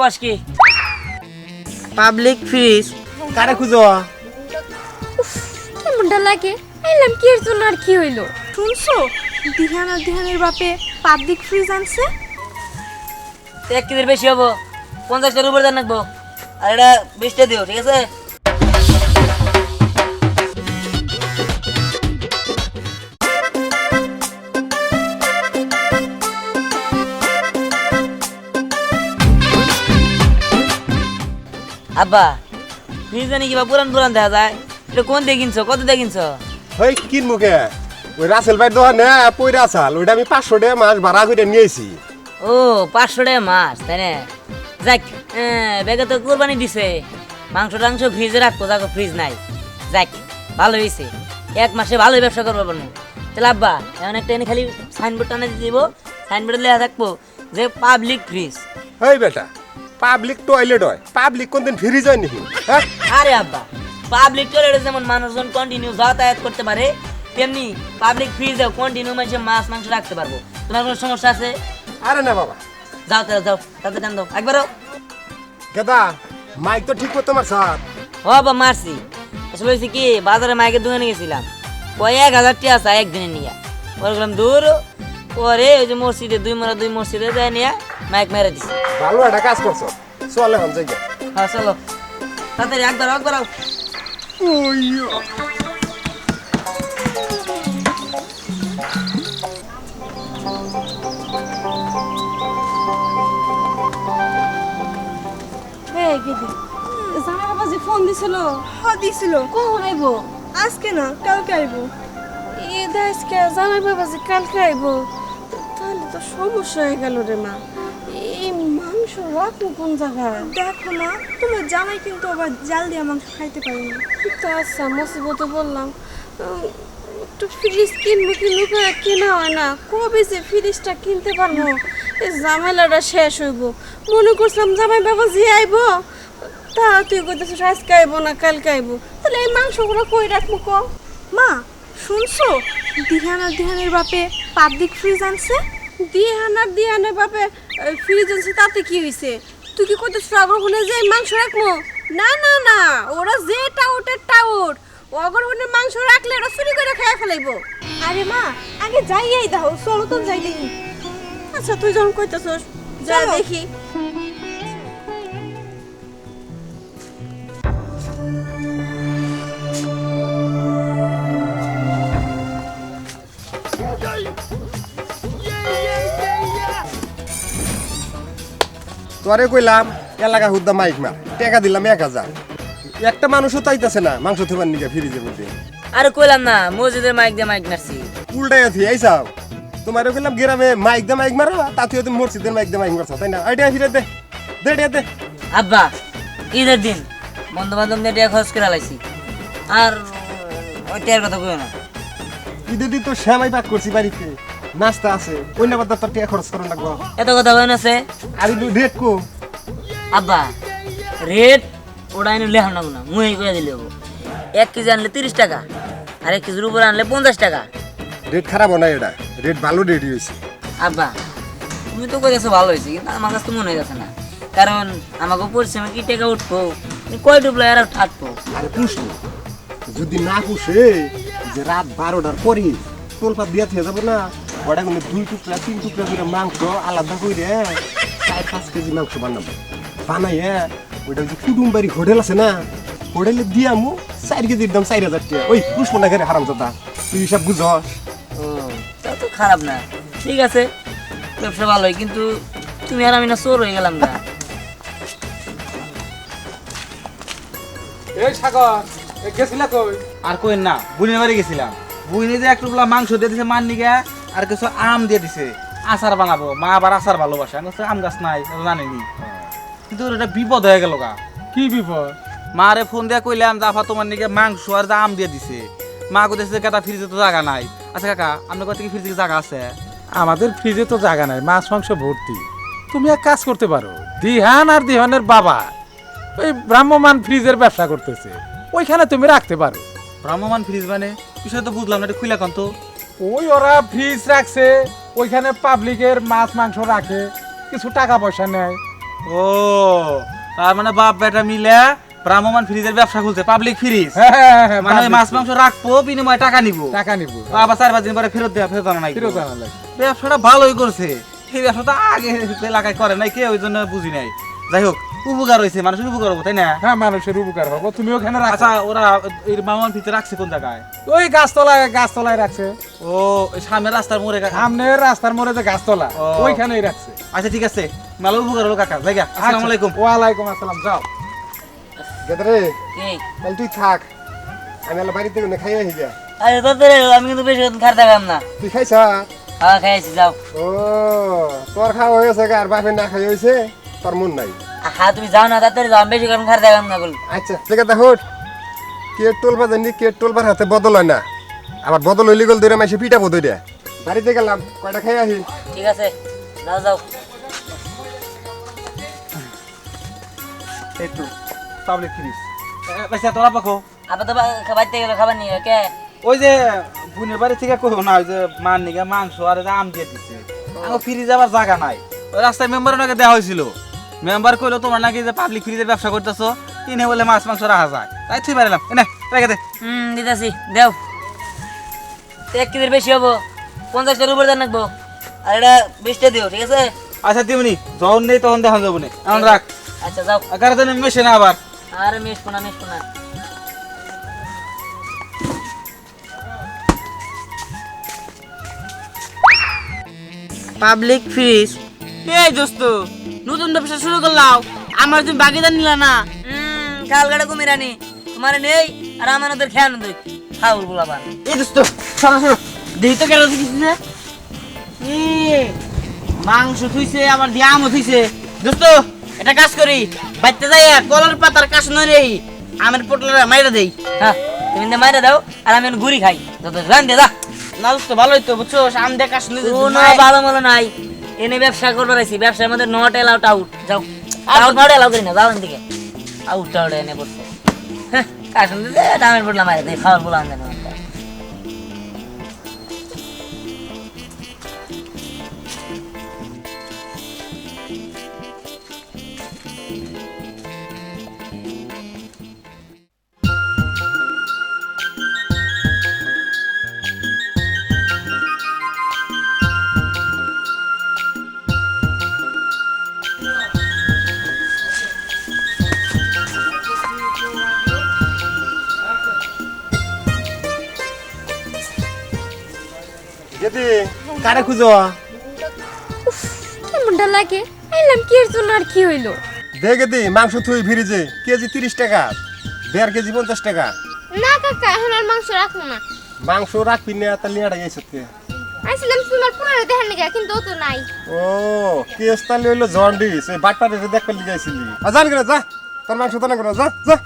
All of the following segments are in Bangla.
কস কি? পাবলিক ফ্রিজ কারে খুঁজো? কেমনটা লাগে? এলাম কি এর জন্য আর কি হইল? শুনছো? দিহান আর দিহানের বাপে পাবলিক ফ্রিজ আনছে? এক কেজির বেশি হব। পঞ্চাশটার উপরে দেন রাখব। আর এটা বিশটা দিও ঠিক আছে? আব্বা ফ্রিজ জানি কিবা পুরান পুরান দেখা যায়। এটা কোন দিয়ে কিনছো কত দিয়ে কিনছো? ওই কিন মুখে। ওই রাসেল ভাই দোকানে পয়রা আসাল ওইটা আমি পাঁচশো টাকা মাছ ভাড়া করে নিয়েছি ও পাঁচশো টাকা মাছ তাই না? যাক ব্যাগে তো কোরবানি দিছে। মাংস টাংস ফ্রিজে রাখব দেখো ফ্রিজ নাই। যাক ভালো হয়েছে এক মাসে ভালোই ব্যবসা করব পারব তাহলে আব্বা এমন একটা এনে খালি সাইনবোর্ড টানে দিব সাইনবোর্ডে লেখা থাকব যে পাবলিক ফ্রিজ এই বেটা পাবলিক টয়লেট হয়। পাবলিক কোনদিন ফ্রিজ হয় নাকি? হ্যাঁ? আরে আব্বা পাবলিক টয়লেটে যেমন মানুষজন কন্টিনিউ যাতায়াত করতে পারে তেমনি পাবলিক ফ্রিজেও কন্টিনিউ মানুষে মাছ মাংস রাখতে পারব। তোমার কোনো সমস্যা আছে? আরে না বাবা। যাও তাহলে যাও। তাতে টান দাও। একবারও। গেদা মাইক তো ঠিক করতে স্যার ও বাবা মারছি। আসলে হয়েছে কি বাজারে মাইকের দোকানে গেছিলাম। ওই এক হাজার টাকা আছে একদিনে নিয়ে। গেলাম দূর পরে ওই যে মসজিদে দুই মারা দুই মসজিদে যায় নিয়ে মাইক মেরে দিছি। ভালো একটা কাজ করছ। চল এখন যাই হ্যাঁ চলো। তাড়াতাড়ি একবার একবার আও। এই গেদি জামাই বাবা যে ফোন দিছিল। হ দিছিল। কখন আইব? আজকে না কালকে আইবো। এ আজকে জামাই বাবা যে কালকে আইব। তাহলে তো সমস্যা হয়ে গেল রে মা। মাংস রাখব কোন জায়গায়? দেখো না তোমার জামাই কিন্তু আবার জাল দিয়া মাংস খাইতে পারে না। তো আচ্ছা মুসিবতে বললাম। একটু ফ্রিজ কিনবো কিনবো করে কেনা হয় না। কবে যে ফ্রিজটা কিনতে পারব? এই ঝামেলাটা শেষ হইব। মনে করছিলাম জামাই বাবা যে আইব তা তুই কইতেছিস আজকে আইব না কালকে আইব? তাহলে এই মাংসগুলো কই রাখব ক? মা শুনছো? দিহান আর দিহানের বাপে পাবলিক ফ্রিজ আনছে? দিহানার দিহানের বাপে আছে তাতে কি হইছে? তুই কি কইতেছিস অগ্রহণে যে মাংস রাখব না না না ওরা যে টাউটের টাউট। অগ্রহণের মাংস রাখলে ওরা চুরি করে খেয়ে ফেলাইবো। আরে মা আগে যাইয়াই দাও চলো তো যাই দেখি আচ্ছা তুই যখন কইতেছস যা। দেখি। তোরে কইলাম এলাকা হুদ্দা মাইক মার টাকা দিলাম এক হাজার। একটা মানুষও তাইতাছে না মাংস থেবার নিকে ফ্রিজের মধ্যে আরে কইলাম না মসজিদের মাইক দিয়ে মাইক মারছি। উল্টাই আছি এই সাও তোমার কইলাম গ্রামে মাইক দে মাইক মারো তাতে তুমি মসজিদের মাইক দে মাইক মারছো তাই না? আইডিয়া ফিরে দে দে দে দে। আব্বা ঈদের দিন বন্ধু বান্ধব নিয়ে টাকা খরচ করে লাইছি। আর ওই টাকার কথা কইও না। ঈদের দিন তো শ্যামাই পাক করছি বাড়িতে। নাস্তা আছে অন্য কথা তোর টাকা খরচ করার লাগবো। এত কথা কইন আছে? আর রেট কো। আব্বা রেট ওটা এনে লেখানো লাগবো না মুই করে দিলে এক কেজি আনলে তিরিশ টাকা আর এক কেজির উপরে আনলে পঞ্চাশ টাকা। রেট খারাপ না এটা রেট ভালো রেট হয়েছে। আব্বা তুমি তো কই ভালো হয়েছে কিন্তু আমার কাছে তো মনে যাচ্ছে না। কারণ আমাকে পরিশ্রমে কি টাকা উঠবো? কয় ডুবলো আর থাকব? আরে পুষো যদি না পুষে যে রাত বারোটার পরে তোলপাত দিয়া যাব না ওটা কিন্তু দুই টুকরা তিন টুকরা করে মাংস আলাদা করে চার পাঁচ কেজি মাংস বানাবো। বানাইয়ে ওইটা যে কুটুম বাড়ি হোটেল আছে না হোটেলে দিয়ামু চার কেজির দাম চার হাজার টাকা। ওই পুষ্প না ঘরে হারাম দাদা তুই সব বুঝ ও তা তো খারাপ না। ঠিক আছে ব্যবসা ভালোই কিন্তু তুমি আর আমি না চোর হয়ে গেলাম না। এই সাগর এ গেছিলা কই? আর কই না বুনির বাড়ি গেছিলাম। বুনি যে একটু গুলা মাংস দিয়ে দিছে মান নিগা আর কিছু আম দিয়ে দিছে। আচার বানাবো মা আবার আচার ভালোবাসে। আমি আম গাছ নাই জানিনি কিন্তু এটা বিপদ হয়ে গেল গা। কি বিপদ? মারে ফোন দিয়ে কইলাম জাফা তোমার নিকে মাংস আর যা আম দিয়ে দিছে। মা কইতেছে কাটা ফ্রিজে তো জায়গা নাই। আচ্ছা কাকা আপনার কাছে কি ফ্রিজে জায়গা আছে? আমাদের ফ্রিজে তো জায়গা নাই মাছ মাংস ভর্তি। তুমি এক কাজ করতে পারো দিহান আর দিহানের বাবা ওই ব্রাহ্মমান ফ্রিজের ব্যবসা করতেছে। ওইখানে তুমি রাখতে পারো। ভ্রাম্যমান ফ্রিজ মানে? বিষয় তো বুঝলাম না এটা খুলে কন তো? ওই ওরা ফ্রিজ রাখছে ওইখানে পাবলিকের মাছ মাংস রাখে কিছু টাকা পয়সা নেয়। ও তার মানে বাপ বেটা মিলে ভ্রাম্যমান ফ্রিজের ব্যবসা খুলছে পাবলিক ফ্রিজ হ্যাঁ, হ্যাঁ, হ্যাঁ, মানে ওই মাছ মাংস রাখব বিনিময়ে টাকা নিবো। টাকা নিব। আবার চার পাঁচ দিন পরে ফেরত দেওয়া ফেরত আনা ফেরত আনা ব্যবসাটা ভালোই করছে। এই ব্যবসাটা আগে এলাকায় করে নাই কে ওই জন্য বুঝি নাই। যাই হোক উপকার হয়েছে মানুষের উপকার হব তাই না? হ্যাঁ মানুষের উপকার হব। তুমি ওখানে রাখো। আচ্ছা ওরা এই মামান ফ্রিজে রাখছে কোন জায়গায়? ওই গাছতলায় গাছতলায় রাখছে। ও ওই সামনে রাস্তার মোড়ে কাকা। সামনের রাস্তার মোড়ে যে গাছতলা। ওইখানেই রাখছে। আচ্ছা ঠিক আছে। মেলা উপকার হলো কাকা। জায়গা আসসালামু আচ্ছা, আলাইকুম আসসালাম যাও। গেদরে কি তাহলে তুই থাক। আমি আলো বাড়িতে গেলে খাই আহি যা আরে তোদের আমি কিন্তু বেশি খার দেখাম না। তুই খাইছ? হ্যাঁ খাইছি যাও। ও তোর খাওয়া হয়েছে আর বাপের না খাই হয়েছে তোর মন নাই। হ্যাঁ তুমি যাও না তাড়াতাড়ি যাও বেশি খার দেখাম না বল। আচ্ছা ঠিক আছে হুট। তোলবা জানি তোলবার হাতে বদল হয় না। আবার বদল হইলে গেল ধরে মাসে পিঠা বোধ দিয়া বাড়িতে গেলাম কয়টা খাই আহি? ঠিক আছে যাও যাও। এই তো পাবলিক ফ্রিজ পয়সা তোরা পাখো আবার তো বাড়িতে গেলে খাবার নিয়ে কে ওই যে বোনের বাড়ি থেকে কো না ওই যে মান নিগে মাংস আর আম দিয়ে দিচ্ছে আমার ফ্রিজ আবার জায়গা নাই। ওই রাস্তায় মেম্বার নাকি দেওয়া হয়েছিল। মেম্বার কইলো তোমার নাকি যে পাবলিক ফ্রিজের ব্যবসা করতেছো কিনে বলে মাছ মাংস রাখা যায়। তাই তুই পারলাম এনে রেখে দে। হুম দিতাছি। দেও। এক কেজির বেশি হব। পঞ্চাশটার উপরে দেন রাখব। আর এটা বিশটা দিও ঠিক আছে? আচ্ছা দিবনি যখন নেই তখন দেখা যাব না এখন রাখ। আচ্ছা যাও। এগারো দিনে মেশে না আবার। আর মিস কোনা মিস কোনা পাবলিক ফ্রিজ এই দোস্ত নতুন ব্যবসা শুরু করলাম আমার তুমি বাগিদার নিলা না। হুম কাল গাড়ে কুমিরানি তোমার নেই আর আমার ওদের খেয়াল দেখ খাউল বলাবার এই দোস্ত সরো সরো। দেখি তো কেন দেখিস না। মাংস থুইছে আমার দিয়ে আমও থুইছে। দোস্ত এটা কাজ করি। বাইতে যাই কলার পাতার কাজ নয় রে আমের পটলা মাইরা দেই। হ্যাঁ তুমি মাইরা দাও আর আমি ঘুরি খাই। যত রান দে দা না দোস্ত ভালোই তো বুঝছ? আম দিয়ে কাজ ভালো মতো নাই। এনে ব্যবসা করবার আছি ব্যবসার মধ্যে নট এলাউট আউট যাও। আউট নট এলাউ করি না যাও দিকে আউট আউট এনে পড়ছে হ্যাঁ দে দামের পড়লাম আরে খাওয়ার বললাম জানো যদি কারে খুঁজো? কেমনটা লাগে? এলাম কি এর জন্য আর কি হইল? দেখে দি মাংস থুই ফ্রিজে কেজি তিরিশ টাকা দেড় কেজি পঞ্চাশ টাকা। না কাকা এখন আর মাংস রাখব না। মাংস রাখবি না তাহলে নিয়ে গেছে কে আইছিলাম তোমার পুনরায় দেখার নিগা কিন্তু তো নাই। ও কেস তাহলে হইল জন্ডিস ওই বাটপারে দেখতে লিগে আইছিলি। জান করে যা তোর মাংস তো না করে যা যা।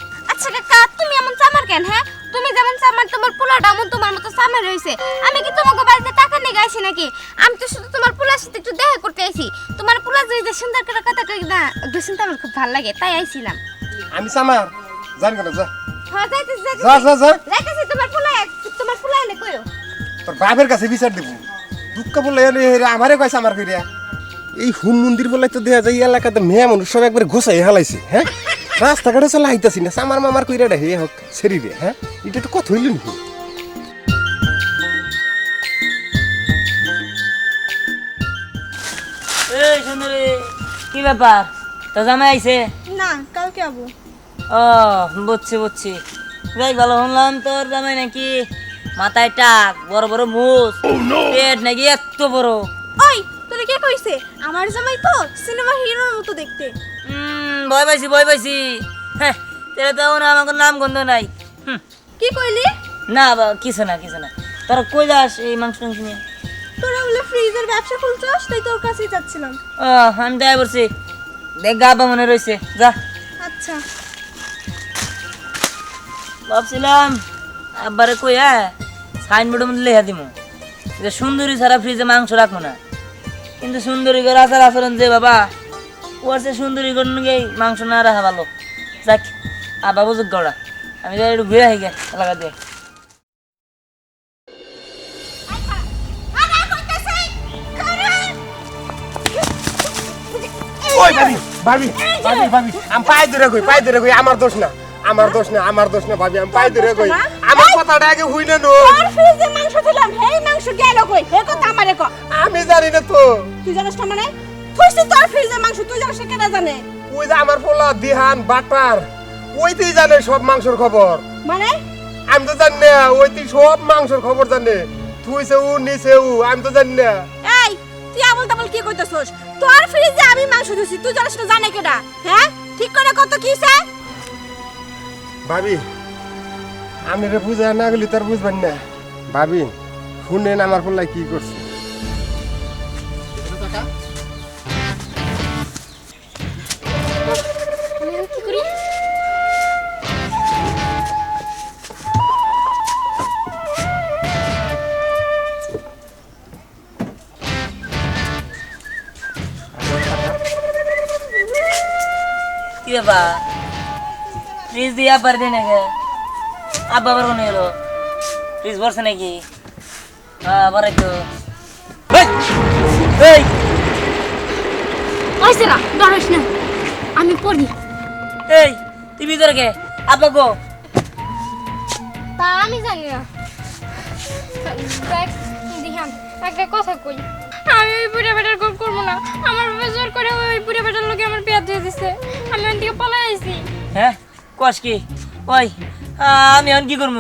চামার কেন হ্যাঁ? তুমি যেমন চামার তোমার পোলাটা এমন তোমার মতো চামার রয়েছে। আমি কি তোমাকে বাড়িতে টাকা নিয়ে আইছি নাকি? আমি তো শুধু তোমার পোলার সাথে একটু দেখা করতে আইছি। তোমার পোলা যে যে সুন্দর করে কথা কই না গেছেন তো আমার খুব ভালো লাগে তাই আইছিলাম। আমি সামার জান করে যা। হ্যাঁ যাইতেছি যা যা যা। যাইতেছি তোমার পোলা তোমার পোলা এনে কইও তোর বাপের কাছে বিচার দিব। দুঃখ হেরে আমারে কইছে আমার ফিরিয়া এই হুম মন্দির বলে তো দেখা যায় এলাকাতে মেয়ে মানুষ সব একবার ঘোষাই হালাইছে হ্যাঁ? রাস্তাঘাটে চলা আইতাছি না সামার মামার কইরা হে হোক সেরি রে হ্যাঁ এটা তো কত হইল নাকি? এই সুন্দরী কি ব্যাপার তো জামাই আইছে না কালকে আবু। ও বুঝছি বুঝছি। বেশ ভালো শুনলাম তোর জামাই নাকি মাথায় টাক বড় বড় মুস পেট নাকি এত বড়। ওই তোরে কে কইছে? আমার জামাই তো সিনেমা হিরোর মতো দেখতে। ভয় পাইছি ভয় পাইছি। হ্যাঁ তো আমার কোনো নাম গন্ধ নাই। হুম, কি কইলি? না বা কিছু না কিছু না। তোরা কই যাস এই মাংস টাংস নিয়ে? তোরা বলে ফ্রিজের ব্যবসা খুলছস তাই তোর কাছেই যাচ্ছিলাম। ও আমি দেয় বলছি দেখ গা বা মনে রইছে। যা। আচ্ছা। ভাবছিলাম আব্বারে কই হ্যাঁ সাইনবোর্ডের মধ্যে লেখা দিব যে সুন্দরী ছাড়া ফ্রিজে মাংস রাখব না। কিন্তু সুন্দরী করে আচার আচরণ যে বাবা। ওর সে সুন্দরী করে গিয়ে মাংস না রাখা ভালো। যাক আব্বা বুঝুক গড়া। আমি যাই একটু ঘুরে আহিগে এলাকা দিয়ে ওই ভাবি ভাবি ভাবি ভাবি। আমি পায়ে ধরে কই পায়ে ধরে কই আমার দোষ না আমার দোষ না আমার দোষ না ভাবি আমি পায়ে ধরে কই না? আমার কথাটা আগে হই না নো তোর ফ্রিজে মাংস দিলাম এই মাংস গেল কই হে কথা আমারে ক। আমি জানি না তো তুই জানিস না মানে? ফুসতে তোর ফ্রিজে মাংস তুই জানিস না জানে? ওই যে আমার পোলা দিহান বাটার ওইতেই জানে সব মাংসের খবর। মানে? আমি তো জানি না ওইতেই সব মাংসের খবর জানে। থুইছে উ নিছে উ আমি তো জানি না। এই তুই আমল তামল কি কইতাছস? তোর ফ্রিজে আমি মাংস দিছি তুই জানিস না জানে কেডা হ্যাঁ? ঠিক করে কত কি হইছে ভাবি আমি রে বুঝা না গেলি তার বুঝবেন না। ভাবি শুনেন আমার পোলা কি করছে। কি ব্যাপার ফ্রিজ দিয়ে আবার দিই নাকি আব্বা আবার কোনে গেলো ফ্রিজ ভরছে নাকি আবার না আমি পড়ি এই তুই ভিতরে কে আব্বা গো তা আমি জানি না একটা কথা কই আমি ওই বুড়া বেটার গোল করব না। আমার বাবা জোর করে ওই বুড়া বেটার লোকে আমার বিয়া দিয়ে দিছে। আমি ওখান থেকে পলাই আইছি। হ্যাঁ? কস কি? ওই আমি এখন কি করব?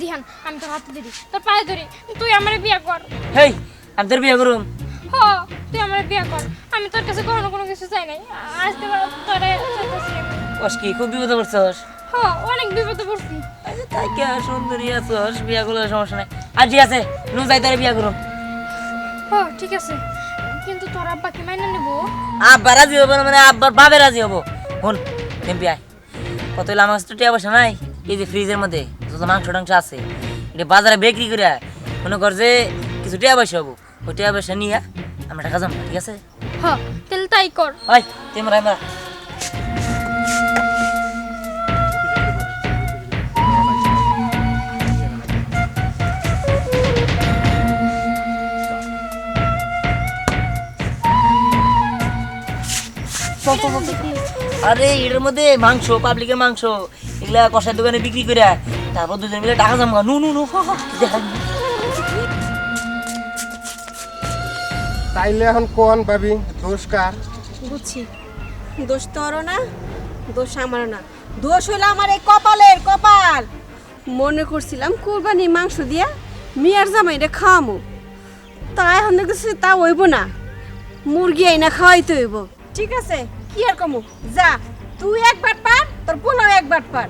দিহান আমি তোর হাতে ধরি তোর পায়ে ধরি। তুই আমার বিয়া কর। হেই আমি তোর বিয়ে করুম। হ তুই আমার বিয়া কর। আমি তোর কাছে কখনো কোনো কিছু চাই নাই। আজ থেকে তোরে কস কি খুব বিপদে পড়ছস? হ অনেক বিপদে পড়ছি। আচ্ছা তাই কে সুন্দরী আছস? বিয়া করলে সমস্যা নাই। আর ঠিক আছে নু যাই তারে বিয়া করুম। ঠিক আছে। কিন্তু তোর আব্বাকে মাইনে নেব। আব্বা রাজি হব না মানে আব্বার বাবে রাজি হব। হন এমপি আয় কত হইলে আমার কাছে টিয়া পয়সা নাই? এই যে ফ্রিজের মধ্যে যত মাংস টাংস আছে এটা বাজারে বিক্রি করে মনে কর যে কিছু টিয়া পয়সা হব। ওই টিয়া পয়সা নিয়ে আমরা টাকা জমা ঠিক আছে? হ তাহলে তাই কর। হয় তোমরা আমরা আরে এটার মধ্যে মাংস পাবলিকের মাংস এগুলা কষার দোকানে বিক্রি করে। তারপর দুজন মিলে টাকা জমা নু নু নু। তাইলে এখন কোন ভাবি দোষ কার? বুঝছি। দোষ তোরও না দোষ আমারও না। দোষ হইল আমার এই কপালের কপাল। মনে করছিলাম কোরবানি মাংস দিয়া মিয়ার জামাইটা খাওয়ামু। তা এখন দেখতেছি তা হইব না। মুরগি আইনা খাওয়াইতে হইব। ঠিক আছে। কি আর কমু? যা তুই একবার পার তোর পোলাও একবার পার।